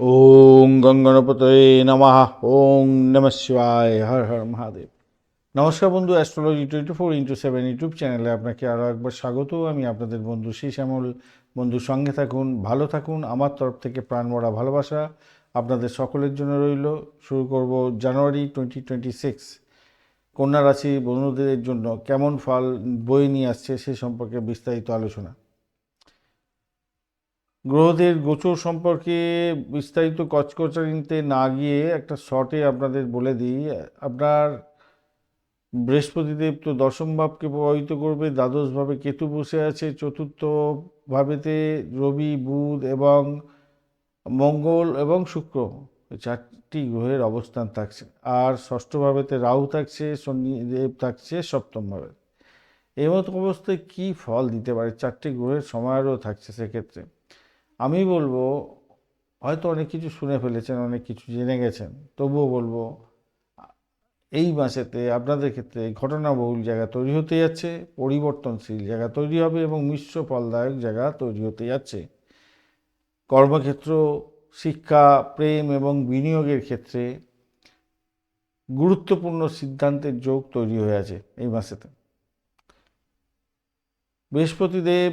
ওং গঙ্গনপতয়ে নমঃ। ওং নম শিবায়। হর হর মহাদেব। নমস্কার বন্ধু, astrology twenty four into seven YouTube চ্যানেলে আপনাকে আরও একবার স্বাগত। আমি আপনাদের বন্ধু শ্রী শ্যামল বন্ধুর সঙ্গে থাকুন, ভালো থাকুন। আমার তরফ থেকে প্রাণ ভরা ভালোবাসা আপনাদের সকলের জন্য রইল। শুরু করব জানুয়ারি টোয়েন্টি টোয়েন্টি সিক্স। কন্যা রাশি বন্ধুদের জন্য কেমন ফল বই নিয়ে আসছে সে সম্পর্কে বিস্তারিত আলোচনা। গ্রহদের গোচর সম্পর্কে বিস্তারিত কচকচারিতে না গিয়ে একটা শর্টে আপনাদের বলে দিই, আপনার বৃহস্পতিদেব তো দশম ভাবকে প্রভাবিত করবে, দ্বাদশভাবে কেতু বসে আছে চতুর্থ ভাবেতে রবি, বুধ এবং মঙ্গল এবং শুক্র চারটি গ্রহের অবস্থান থাকছে। আর ষষ্ঠ ভাবেতে রাহু থাকছে, শনিদেব থাকছে সপ্তম ভাবে এই মতো অবস্থায় কী ফল দিতে পারে? চারটি গ্রহের সময়ও থাকছে সেক্ষেত্রে। আমি বলব, হয়তো অনেক কিছু শুনে ফেলেছেন, অনেক কিছু জেনে গেছেন, তবুও বলব, এই মাসেতে আপনাদের ক্ষেত্রে ঘটনাবহুল জায়গা তৈরি হতে যাচ্ছে, পরিবর্তনশীল জায়গা তৈরি হবে এবং মিশ্র ফলদায়ক জায়গা তৈরি হতে যাচ্ছে। কর্মক্ষেত্র, শিক্ষা, প্রেম এবং বিনিয়োগের ক্ষেত্রে গুরুত্বপূর্ণ সিদ্ধান্তের যোগ তৈরি হয়ে আছে এই মাসেতে। বৃহস্পতিদেব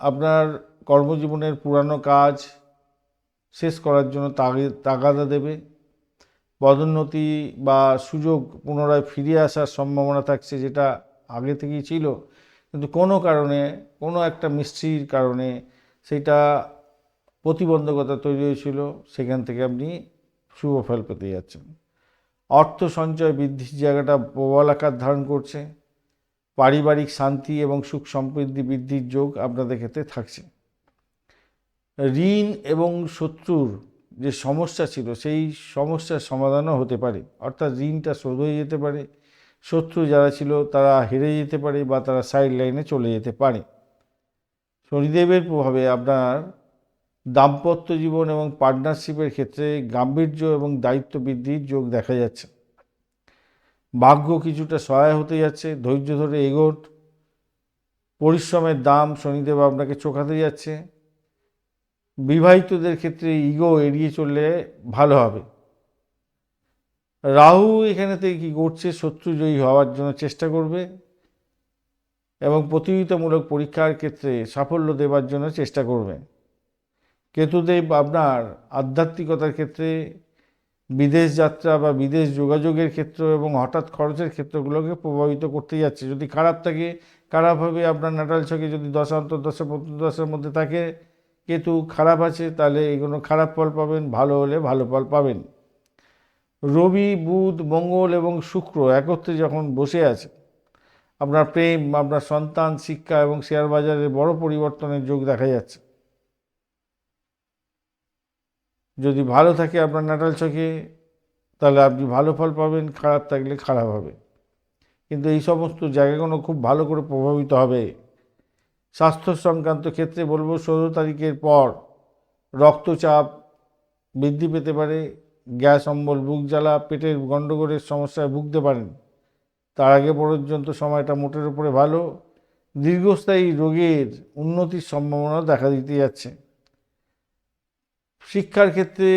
আপনার কর্মজীবনের পুরানো কাজ শেষ করার জন্য তাগি- তাগাদা দেবে। পদোন্নতি বা সুযোগ পুনরায় ফিরে আসার সম্ভাবনা থাকছে যেটা আগে থেকেই ছিল। কিন্তু কোনো কারণে, কোনো একটা মিস্ত্রির কারণে সেটা প্রতিবন্ধকতা তৈরি হয়েছিল। সেখান থেকে আপনি শুভ ফল পেতে যাচ্ছেন। অর্থ সঞ্চয় বৃদ্ধির জায়গাটা প্রবল আকার ধারণ করছে। পারিবারিক শান্তি এবং সুখ সমৃদ্ধি বৃদ্ধির যোগ আপনাদের ক্ষেত্রে থাকছে। ঋণ এবং শত্রুর যে সমস্যা ছিল, সেই সমস্যার সমাধানও হতে পারে। অর্থাৎ ঋণটা শোধ হয়ে যেতে পারে। শত্রু যারা ছিল, তারা হেরে যেতে পারে বা তারা সাইড লাইনে চলে যেতে পারে। শনিদেবের প্রভাবে আপনার দাম্পত্য জীবন এবং পার্টনারশিপের ক্ষেত্রে গাম্ভীর্য এবং দায়িত্ব বৃদ্ধির যোগ দেখা যাচ্ছে। ভাগ্য কিছুটা সহায় হতে যাচ্ছে, ধৈর্য ধরে এগোট পরিশ্রমের দাম শনিদেব আপনাকে চোখাতে যাচ্ছে। বিবাহিতদের ক্ষেত্রে ইগো এড়িয়ে চললে ভালো হবে। রাহু এখানে থেকে কী করছে? শত্রুজয়ী হওয়ার জন্য চেষ্টা করবে এবং প্রতিযোগিতামূলক পরীক্ষার ক্ষেত্রে সাফল্য দেবার জন্য চেষ্টা করবে। কেতুদেব আপনার আধ্যাত্মিকতার ক্ষেত্রে বিদেশ যাত্রা বা বিদেশ যোগাযোগের ক্ষেত্র এবং হঠাৎ খরচের ক্ষেত্রগুলোকে প্রভাবিত করতে যাচ্ছে। যদি খারাপ থাকে খারাপভাবে আপনার নাটাল ছকে যদি দশা অন্তর্দশা দশার মধ্যে থাকে কেতু খারাপ আছে, তাহলে এগুলো খারাপ ফল পাবেন, ভালো হলে ভালো ফল পাবেন। রবি, বুধ, মঙ্গল এবং শুক্র একত্রে যখন বসে আছে, আপনার প্রেম, আপনার সন্তান, শিক্ষা এবং শেয়ার বাজারে বড় পরিবর্তনের যোগ দেখা যাচ্ছে। যদি ভালো থাকে আপনার নাটাল চোখে, তাহলে আপনি ভালো ফল পাবেন, খারাপ থাকলে খারাপ হবে। কিন্তু এই সমস্ত জায়গাগুলো খুব ভালো করে প্রভাবিত হবে। স্বাস্থ্য সংক্রান্ত ক্ষেত্রে বলব ষোলো তারিখের পর রক্তচাপ বৃদ্ধি পেতে পারে, গ্যাস, অম্বল, বুক জ্বালা, পেটের গণ্ডগোলের সমস্যায় ভুগতে পারেন। তার আগে পর্যন্ত সময়টা মোটের উপরে ভালো। দীর্ঘস্থায়ী রোগের উন্নতির সম্ভাবনা দেখা দিতে যাচ্ছে। শিক্ষার ক্ষেত্রে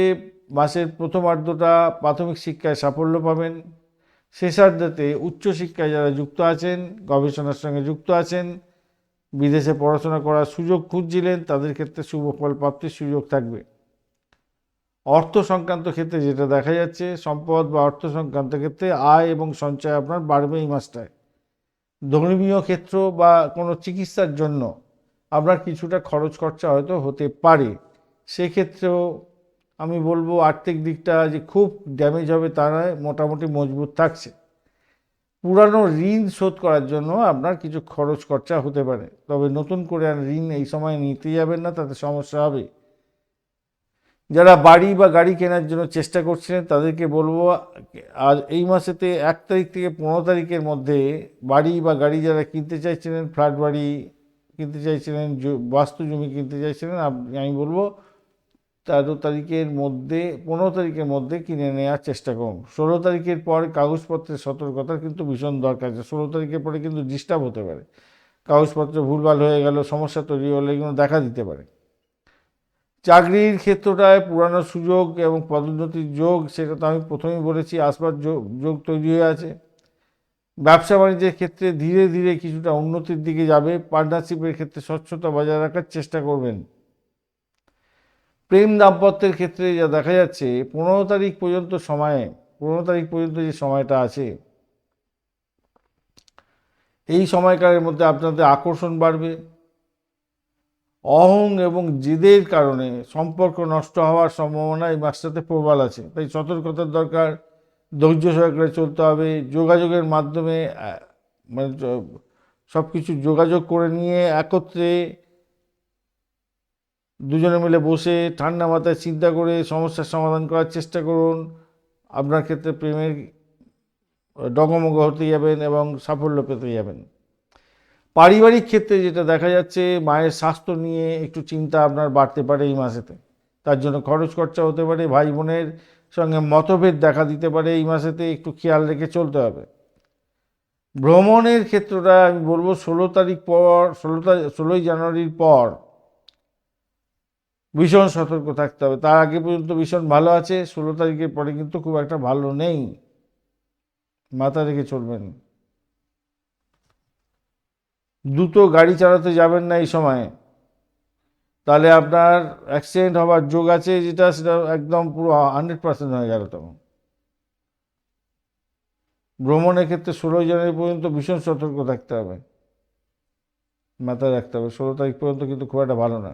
মাসের প্রথমার্ধটা প্রাথমিক শিক্ষায় সাফল্য পাবেন। শেষার্ধতে উচ্চশিক্ষায় যারা যুক্ত আছেন, গবেষণার সঙ্গে যুক্ত আছেন বিদেশে পড়াশোনা করার সুযোগ খুঁজছিলেন, তাদের ক্ষেত্রে শুভ ফল প্রাপ্তির সুযোগ থাকবে। অর্থ সংক্রান্ত ক্ষেত্রে যেটা দেখা যাচ্ছে, সম্পদ বা অর্থ সংক্রান্ত ক্ষেত্রে আয় এবং সঞ্চয় আপনার বাড়বে এই মাসটায়। ধর্মীয় ক্ষেত্র বা কোনো চিকিৎসার জন্য আপনার কিছুটা খরচ খরচা হয়তো হতে পারে। সেক্ষেত্রেও আমি বলব আর্থিক দিকটা যে খুব ড্যামেজ হবে তা নয়, মোটামুটি মজবুত থাকছে। পুরানো ঋণ শোধ করার জন্য আপনার কিছু খরচ খরচা হতে পারে। তবে নতুন করে ঋণ এই সময় নিতে যাবেন না, তাতে সমস্যা হবে। যারা বাড়ি বা গাড়ি কেনার জন্য চেষ্টা করছিলেন, তাদেরকে বলব আর এই মাসেতে এক তারিখ থেকে পনেরো তারিখের মধ্যে বাড়ি বা গাড়ি যারা কিনতে চাইছিলেন, ফ্ল্যাট বাড়ি কিনতে চাইছিলেন বাস্তু জমি কিনতে চাইছিলেন আমি বলব তেরো তারিখের মধ্যে, পনেরো তারিখের মধ্যে কিনে নেওয়ার চেষ্টা করুন। ষোলো তারিখের পর কাগজপত্রের সতর্কতার কিন্তু ভীষণ দরকার আছে। ষোলো তারিখের পরে কিন্তু ডিস্টার্ব হতে পারে। কাগজপত্র ভুলভাল হয়ে গেল, সমস্যা তৈরি হলে এগুলো দেখা দিতে পারে। চাকরির ক্ষেত্রটায় পুরানো সুযোগ এবং পদোন্নতির যোগ, সেটা তো আমি প্রথমেই বলেছি, আসবার যোগ যোগ তৈরি হয়ে আছে। ব্যবসা বাণিজ্যের ক্ষেত্রে ধীরে ধীরে কিছুটা উন্নতির দিকে যাবে। পার্টনারশিপের ক্ষেত্রে স্বচ্ছতা বজায় রাখার চেষ্টা করবেন। প্রেম দাম্পত্যের ক্ষেত্রে যা দেখা যাচ্ছে, পনেরো তারিখ পর্যন্ত সময়ে, পনেরো তারিখ পর্যন্ত যে সময়টা আছে, এই সময়কালের মধ্যে আপনাদের আকর্ষণ বাড়বে। অহং এবং জেদের কারণে সম্পর্ক নষ্ট হওয়ার সম্ভাবনা এই মাসটাতে প্রবল আছে। তাই সতর্কতার দরকার, ধৈর্য সহকারে চলতে হবে, যোগাযোগের মাধ্যমে মানে সব কিছু যোগাযোগ করে নিয়ে একত্রে দুজনে মিলে বসে ঠান্ডা মাথায় চিন্তা করে সমস্যার সমাধান করার চেষ্টা করুন। আপনার ক্ষেত্রে প্রেমের ডগমগ হতে যাবেন এবং সাফল্য পেতে যাবেন। পারিবারিক ক্ষেত্রে যেটা দেখা যাচ্ছে, মায়ের স্বাস্থ্য নিয়ে একটু চিন্তা আপনার বাড়তে পারে এই মাসেতে। তার জন্য খরচ খরচা হতে পারে, ভাই বোনের সঙ্গে মতভেদ দেখা দিতে পারে এই মাসেতে, একটু খেয়াল রেখে চলতে হবে। ভ্রমণের ক্ষেত্রটা আমি বলব ষোলো তারিখ পর, ষোলো তারিখ ষোলোই জানুয়ারির পর ভীষণ সতর্ক থাকতে হবে। তার আগে পর্যন্ত ভীষণ ভালো আছে, ষোলো তারিখের পরে কিন্তু খুব একটা ভালো নেই। মাথা রেখে চলবেন। দ্রুত গাড়ি চালাতে যাবেন না এই সময়ে। তাহলে আপনার অ্যাক্সিডেন্ট হওয়ার যোগ আছে যেটা, সেটা একদম পুরো হান্ড্রেড পার্সেন্ট হয়ে গেল তখন ভ্রমণের ক্ষেত্রে ষোলোই জানুয়ারি পর্যন্ত ভীষণ সতর্ক থাকতে হবে। মাথায় রাখতে হবে। ষোলো তারিখ পর্যন্ত কিন্তু খুব একটা ভালো না।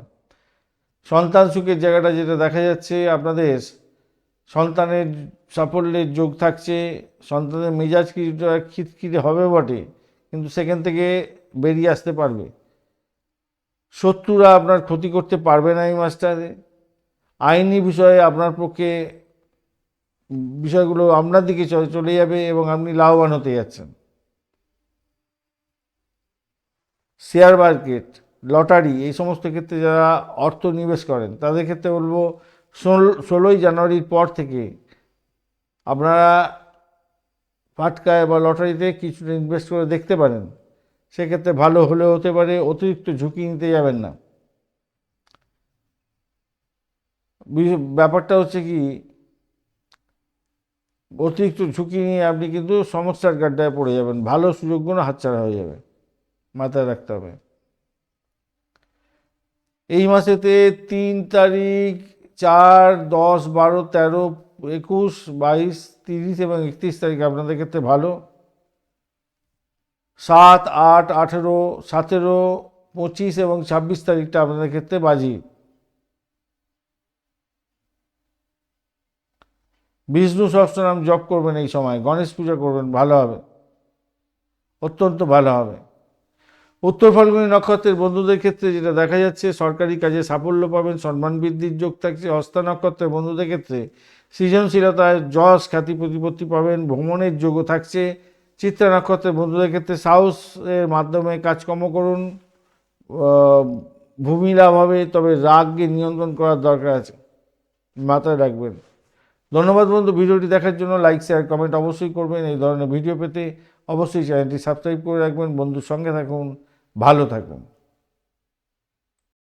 সন্তান সুখের জায়গাটা যেটা দেখা যাচ্ছে আপনাদের, সন্তানের সাফল্যের যোগ থাকছে, সন্তানের মেজাজ কিছুটা খিটখিটে হবে বটে, কিন্তু সেখান থেকে বেরিয়ে আসতে পারবে। শত্রুরা আপনার ক্ষতি করতে পারবে না এই মাসটাতে। আইনি বিষয়ে আপনার পক্ষে বিষয়গুলো আপনার দিকে চলে যাবে এবং আপনি লাভবান হতে যাচ্ছেন। Share market. লটারি, এই সমস্ত ক্ষেত্রে যারা অর্থ নিবেশ করেন, তাদের ক্ষেত্রে বলব ষোল- ষোলোই জানুয়ারির পর থেকে আপনারা ফাটকায় বা লটারিতে কিছুটা ইনভেস্ট করে দেখতে পারেন। সেক্ষেত্রে ভালো হলেও হতে পারে, অতিরিক্ত ঝুঁকি নিতে যাবেন না। ব্যাপারটা হচ্ছে কি, অতিরিক্ত ঝুঁকি নিয়ে আপনি কিন্তু সমস্যার গাড্ডায় পড়ে যাবেন, ভালো সুযোগগুলো হাতছাড়া হয়ে যাবে, মাথায় রাখতে হবে। এই মাসেতে তিন তারিখ, চার, দশ, বারো, তেরো, একুশ, বাইশ, তিরিশ এবং একত্রিশ তারিখ আপনাদের ক্ষেত্রে ভালো। সাত, আট, আঠেরো, সতেরো, পঁচিশ এবং ছাব্বিশ তারিখটা আপনাদের ক্ষেত্রে বাজি। বিষ্ণু সহস্রনাম জপ করবেন এই সময়, গণেশ পূজা করবেন, ভালো হবে। অত্যন্ত ভালো হবে। উত্তর ফাল্গুনী নক্ষত্রের বন্ধুদের ক্ষেত্রে যেটা দেখা যাচ্ছে, সরকারি কাজে সাফল্য পাবেন সম্মান বৃদ্ধির যোগ থাকছে, হস্তা নক্ষত্রের বন্ধুদের ক্ষেত্রে সৃজনশীলতায় যশ, খ্যাতি, প্রতিপত্তি পাবেন, ভ্রমণের যোগও থাকছে। চিত্রা নক্ষত্রের বন্ধুদের ক্ষেত্রে সাহসের মাধ্যমে কাজকর্ম করুন ভূমি লাভ হবে, তবে রাগকে নিয়ন্ত্রণ করার দরকার আছে। মাথায় রাখবেন। ধন্যবাদ বন্ধু, ভিডিওটি দেখার জন্য লাইক, শেয়ার, কমেন্ট অবশ্যই করবেন এই ধরনের ভিডিও পেতে। অবশ্যই চ্যানেলটি সাবস্ক্রাইব করে রাখবেন। বন্ধুর সঙ্গে থাকুন ভালো থাকুন।